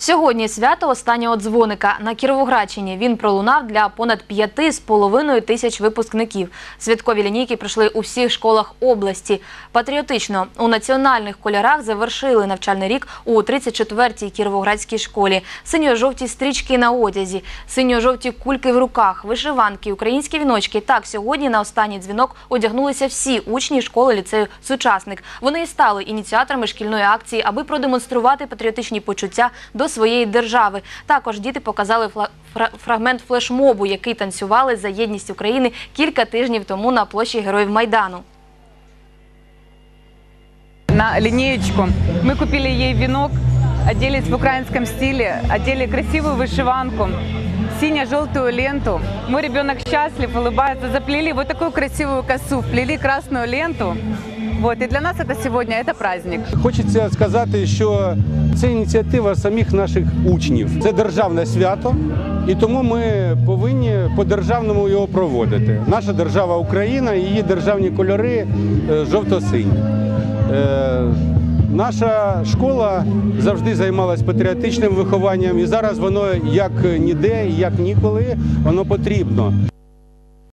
Сьогодні свято останнього дзвоника на Кіровоградщині. Він пролунав для понад п'яти з половиною тисяч випускників. Святкові лінійки пройшли у всіх школах області. Патріотично у національних кольорах завершили навчальний рік у 34-й Кіровоградській школі. Синьо-жовті стрічки на одязі, синьо-жовті кульки в руках, вишиванки, українські віночки. Так сьогодні на останній дзвінок одягнулися всі учні школи ліцею Сучасник. Вони і стали ініціаторами шкільної акції, аби продемонструвати патріотичні почуття до своєї держави. Також діти показали фла- фра- фрагмент флешмобу, який танцювали за єдність України кілька тижнів тому на площі Героїв Майдану. на линеечку. Мы купили ей венок, оделись в украинском стиле, одели красивую вышиванку, сине-желтую ленту. Мой ребенок счастлив, улыбается. Заплели вот такую красивую косу, вплели красную ленту. Вот, и для нас это сегодня это праздник. Хочеться сказати, що це ініціатива самих наших учнів. Це державне свято, і тому ми повинні по-державному його проводити. Наша держава Україна, її державні кольори е, жовто-сині. Е, Наша школа завжди займалась патріотичним вихованням, і зараз воно як ніде, як ніколи, воно потрібно.